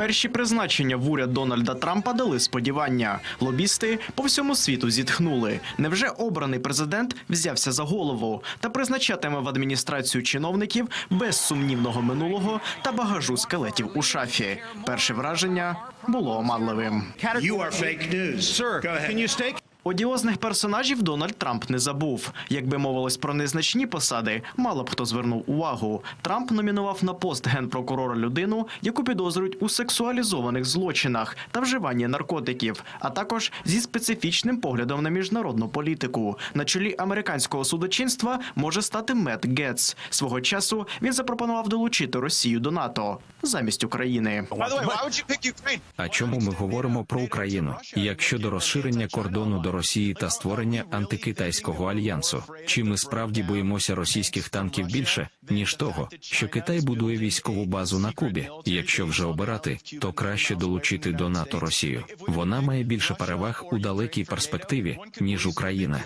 Перші призначення в уряд Дональда Трампа дали сподівання. Лобісти по всьому світу зітхнули. Невже обраний президент взявся за голову та призначатиме в адміністрацію чиновників без сумнівного минулого та багажу скелетів у шафі? Перше враження було оманливим. Одіозних персонажів Дональд Трамп не забув. Якби мовилось про незначні посади, мало б хто звернув увагу. Трамп номінував на пост генпрокурора людину, яку підозрюють у сексуалізованих злочинах та вживанні наркотиків, а також зі специфічним поглядом на міжнародну політику. На чолі американського судочинства може стати Мет Гетц. Свого часу він запропонував долучити Росію до НАТО замість України. А чому ми говоримо про Україну? Як щодо розширення кордону до Росії та створення антикитайського альянсу? Чи ми справді боїмося російських танків більше ніж того, що Китай будує військову базу на Кубі? Якщо вже обирати, то краще долучити до НАТО Росію. Вона має більше переваг у далекій перспективі ніж Україна.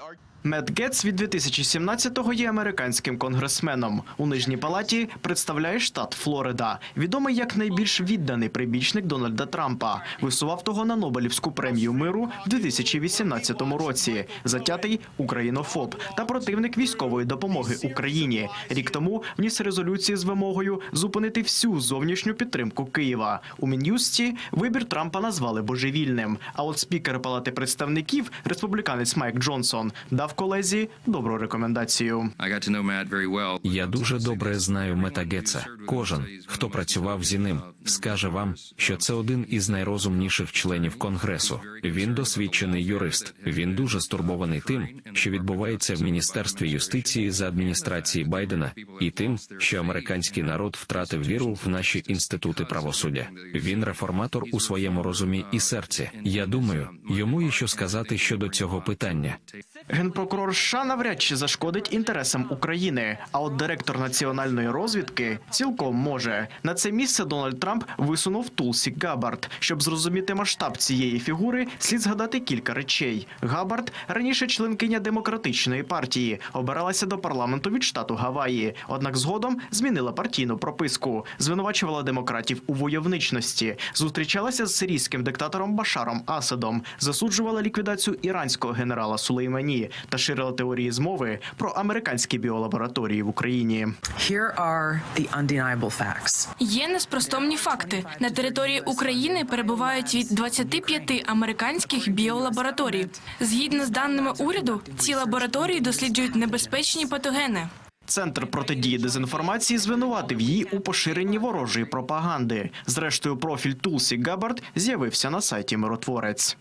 Мет Гетц від 2017-го є американським конгресменом. У нижній палаті представляє штат Флорида. Відомий як найбільш відданий прибічник Дональда Трампа. Висував того на Нобелівську премію миру в 2018 році. Затятий українофоб та противник військової допомоги Україні. Рік тому вніс резолюції з вимогою зупинити всю зовнішню підтримку Києва. У Мін'юсті вибір Трампа назвали божевільним. А от спікер Палати представників, республіканець Майк Джонсон, дав колезі добру рекомендацію. Я дуже добре знаю Мета Гетца. Кожен, хто працював зі ним, скаже вам, що це один із найрозумніших членів конгресу. Він досвідчений юрист. Він дуже стурбований тим, що відбувається в міністерстві юстиції за адміністрації Байдена, і тим, що американський народ втратив віру в наші інститути правосуддя. Він реформатор у своєму розумі і серці. Я думаю, йому є що сказати щодо цього питання. Генпрокурор США навряд чи зашкодить інтересам України. А от директор національної розвідки цілком може. На це місце Дональд Трамп висунув Тулсі Габард. Щоб зрозуміти масштаб цієї фігури, слід згадати кілька речей. Габард раніше членкиня демократичної партії, обиралася до парламенту від штату Гаваї. Однак згодом змінила партійну прописку, звинувачувала демократів у войовничності, зустрічалася з сирійським диктатором Башаром Асадом, засуджувала ліквідацію іранського генерала Сулеймані та ширила теорії змови про американські біолабораторії в Україні. Here are the undeniable facts. Є неспростомні факти. На території України перебувають від 25 американських біолабораторій. Згідно з даними уряду, ці лабораторії досліджують небезпечні патогени. Центр протидії дезінформації звинуватив її у поширенні ворожої пропаганди. Зрештою, профіль Тулсі Габард з'явився на сайті Миротворець.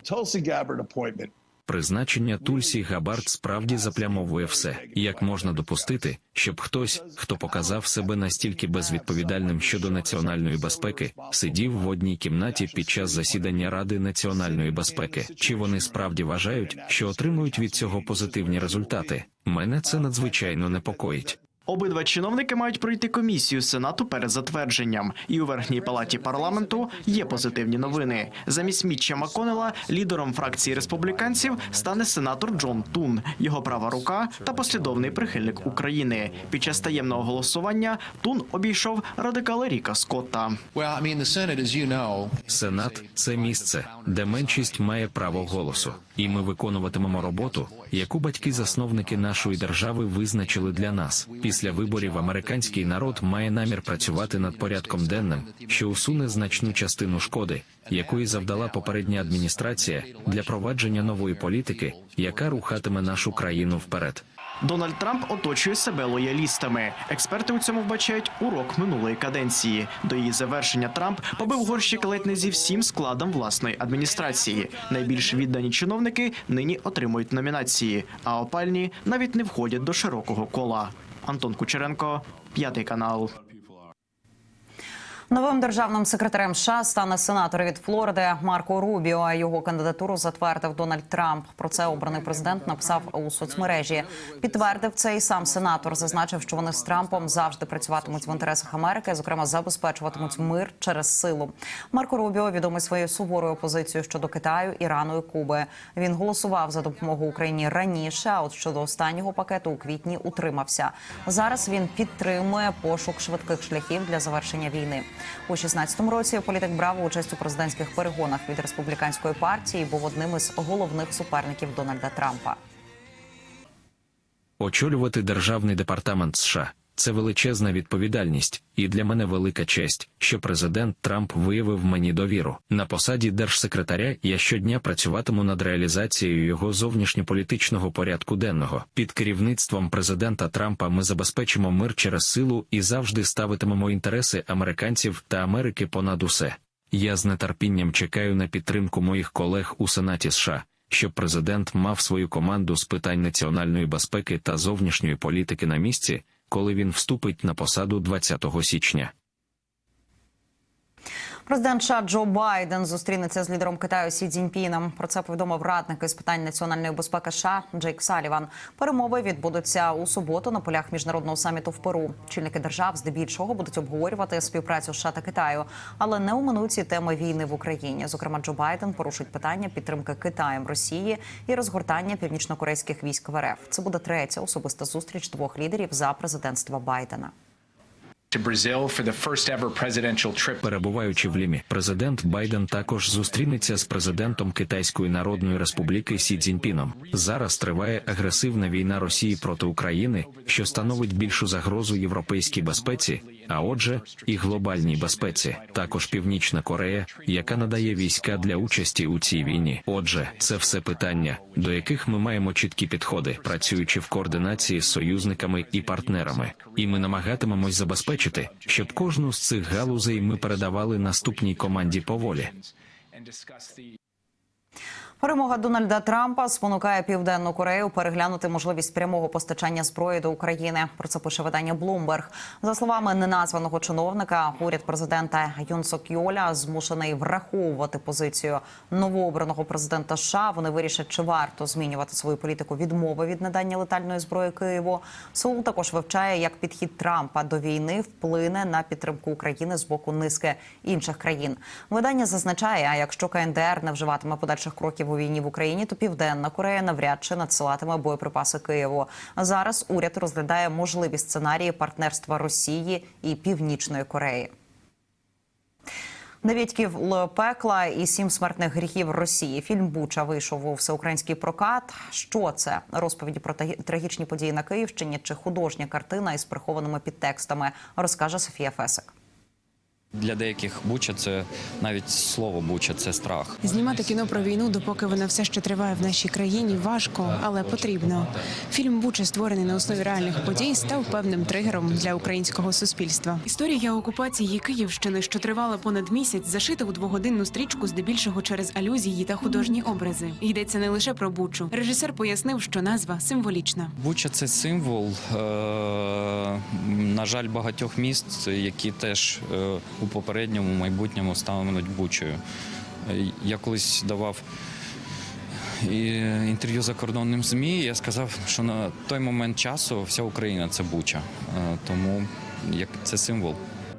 Призначення Тульсі Габард справді заплямовує все. Як можна допустити, щоб хтось, хто показав себе настільки безвідповідальним щодо національної безпеки, сидів в одній кімнаті під час засідання Ради національної безпеки? Чи вони справді вважають, що отримують від цього позитивні результати? Мене це надзвичайно непокоїть. Обидва чиновники мають пройти комісію Сенату перед затвердженням. І у верхній палаті парламенту є позитивні новини. Замість Мітча Маконела лідером фракції республіканців стане сенатор Джон Тун, його права рука та послідовний прихильник України. Під час таємного голосування Тун обійшов радикала Ріка Скотта. Сенат це місце, де меншість має право голосу, і ми виконуватимемо роботу, яку батьки-засновники нашої держави визначили для нас. Після виборів американський народ має намір працювати над порядком денним, що усуне значну частину шкоди, якої завдала попередня адміністрація для провадження нової політики, яка рухатиме нашу країну вперед. Дональд Трамп оточує себе лоялістами. Експерти у цьому вбачають урок минулої каденції. До її завершення Трамп побив горщик ледь не зі всім складом власної адміністрації. Найбільш віддані чиновники нині отримують номінації, а опальні навіть не входять до широкого кола. Антон Кучеренко, п'ятий канал. Новим державним секретарем США стане сенатор від Флориди Марко Рубіо. Його кандидатуру затвердив Дональд Трамп. Про це обраний президент написав у соцмережі. Підтвердив це і сам сенатор. Зазначив, що вони з Трампом завжди працюватимуть в інтересах Америки, зокрема забезпечуватимуть мир через силу. Марко Рубіо відомий своєю суворою позицією щодо Китаю, Ірану і Куби. Він голосував за допомогу Україні раніше. А от щодо останнього пакету у квітні утримався. Зараз він підтримує пошук швидких шляхів для завершення війни. У 16-му році політик брав участь у президентських перегонах від республіканської партії. і Був одним із головних суперників Дональда Трампа. Очолювати державний департамент США це величезна відповідальність, і для мене велика честь, що президент Трамп виявив мені довіру. На посаді держсекретаря я щодня працюватиму над реалізацією його зовнішньополітичного порядку денного. Під керівництвом президента Трампа ми забезпечимо мир через силу і завжди ставитимемо інтереси американців та Америки понад усе. Я з нетерпінням чекаю на підтримку моїх колег у Сенаті США щоб президент мав свою команду з питань національної безпеки та зовнішньої політики на місці, коли він вступить на посаду 20 січня. Президент США Джо Байден зустрінеться з лідером Китаю Сі Цзіньпіном. Про це повідомив радник із питань національної безпеки США Джейк Саліван. Перемови відбудуться у суботу на полях міжнародного саміту в Перу. Чільники держав здебільшого будуть обговорювати співпрацю США та Китаю, але не оминуть ці теми війни в Україні. Зокрема, Джо Байден порушить питання підтримки Китаєм Росії і розгортання північнокорейських військ в РФ. Це буде третя особиста зустріч двох лідерів за президентства Байдена. Перебуваючи в Лімі, президент Байден також зустрінеться з президентом Китайської Народної Республіки Сі Цзіньпіном. Зараз триває агресивна війна Росії проти України, що становить більшу загрозу європейській безпеці, а отже, і глобальній безпеці. Також Північна Корея, яка надає війська для участі у цій війні. Отже, це все питання, до яких ми маємо чіткі підходи, працюючи в координації з союзниками і партнерами. І ми намагатимемось забезпечити, щоб кожну з цих галузей ми передавали наступній команді поволі. Перемога Дональда Трампа спонукає Південну Корею переглянути можливість прямого постачання зброї до України. Про це пише видання Bloomberg. За словами неназваного чиновника, уряд президента Юн Сок Йоля змушений враховувати позицію новообраного президента США. Вони вирішать, чи варто змінювати свою політику відмови від надання летальної зброї Києву. Сеул також вивчає, як підхід Трампа до війни вплине на підтримку України з боку низки інших країн. Видання зазначає, а якщо КНДР не вживатиме подальших кроків у війні в Україні, то Південна Корея навряд чи надсилатиме боєприпаси Києву. Зараз уряд розглядає можливі сценарії партнерства Росії і Північної Кореї. Дев'ять ків пекла і сім смертних гріхів Росії. Фільм Буча вийшов у всеукраїнський прокат. Що це розповіді про трагічні події на Київщині чи художня картина із прихованими підтекстами? Розкаже Софія Фесик. Для деяких буча це навіть слово буча це страх. Знімати кіно про війну, допоки вона все ще триває в нашій країні, важко, але потрібно. Фільм Буча, створений на основі реальних подій, став певним тригером для українського суспільства. Історія окупації Київщини, що тривала понад місяць, зашита у двогодинну стрічку, здебільшого через алюзії та художні образи. Йдеться не лише про Бучу. Режисер пояснив, що назва символічна. Буча це символ, е, на жаль, багатьох міст, які теж е, у попередньому майбутньому стануть бучою. Е, Я колись давав інтерв'ю закордонним ЗМІ. Я сказав, що на той момент часу вся Україна це буча. Е, Тому як це символ.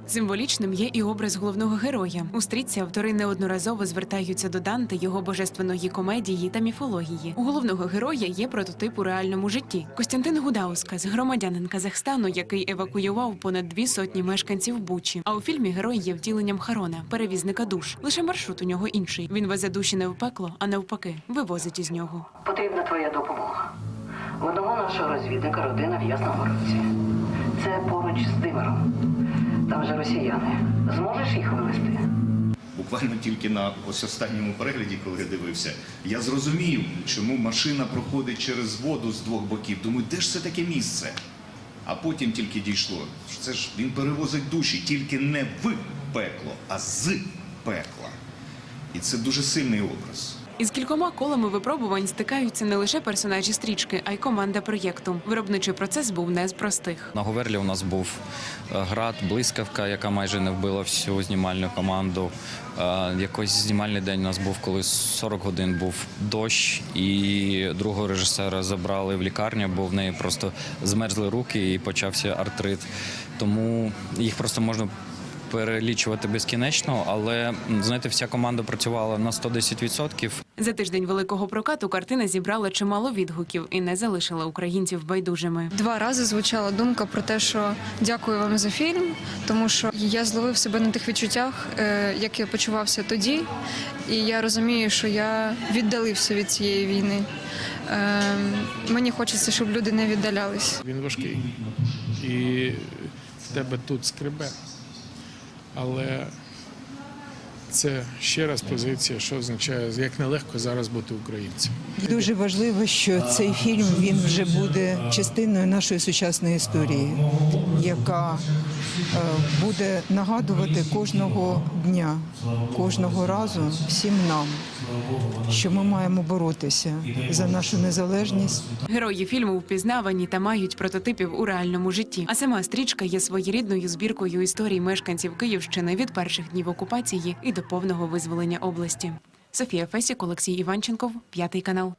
Символічним є і образ головного героя. У стрічці автори неодноразово звертаються до Данте, його божественної комедії та міфології. У головного героя є прототип у реальному житті. Костянтин Гудаускас, громадянин Казахстану, який евакуював понад дві сотні мешканців Бучі. А у фільмі герой є втіленням Харона, перевізника душ. Лише маршрут у нього інший. Він везе душі не в пекло, а навпаки, вивозить із нього. Потрібна твоя допомога. Одного нашого розвідника родина в Ясногородці. Це поруч з Димиром. Там же росіяни. Зможеш їх вивезти? Буквально тільки на ось останньому перегляді, коли я дивився, я зрозумів, чому машина проходить через воду з двох боків. Думаю, де ж це таке місце? А потім тільки дійшло. що Це ж він перевозить душі тільки не в пекло, а з пекла. І це дуже сильний образ. Із кількома колами випробувань стикаються не лише персонажі стрічки, а й команда проєкту. Виробничий процес був не з простих. На Говерлі у нас був е, град, блискавка, яка майже не вбила всю знімальну команду. Е, Якось знімальний день у нас був, коли 40 годин був дощ, і другого режисера забрали в лікарню, бо в неї просто змерзли руки і почався артрит. Тому їх просто можна. Перелічувати безкінечно, але знаєте, вся команда працювала на 110%. За тиждень великого прокату картина зібрала чимало відгуків і не залишила українців байдужими. Два рази звучала думка про те, що дякую вам за фільм, тому що я зловив себе на тих відчуттях, е, як я почувався тоді, і я розумію, що я віддалився від цієї війни. Е, Мені хочеться, щоб люди не віддалялись. Він важкий. І в тебе тут скребе. Але це ще раз позиція, що означає, як нелегко зараз бути українцем. Дуже важливо, що цей фільм він вже буде частиною нашої сучасної історії, яка буде нагадувати кожного дня, кожного разу всім нам, що ми маємо боротися за нашу незалежність. Герої фільму впізнавані та мають прототипів у реальному житті. А сама стрічка є своєрідною збіркою історій мешканців Київщини від перших днів окупації і до повного визволення області. Софія Фесік, Олексій Іванченков, п'ятий канал.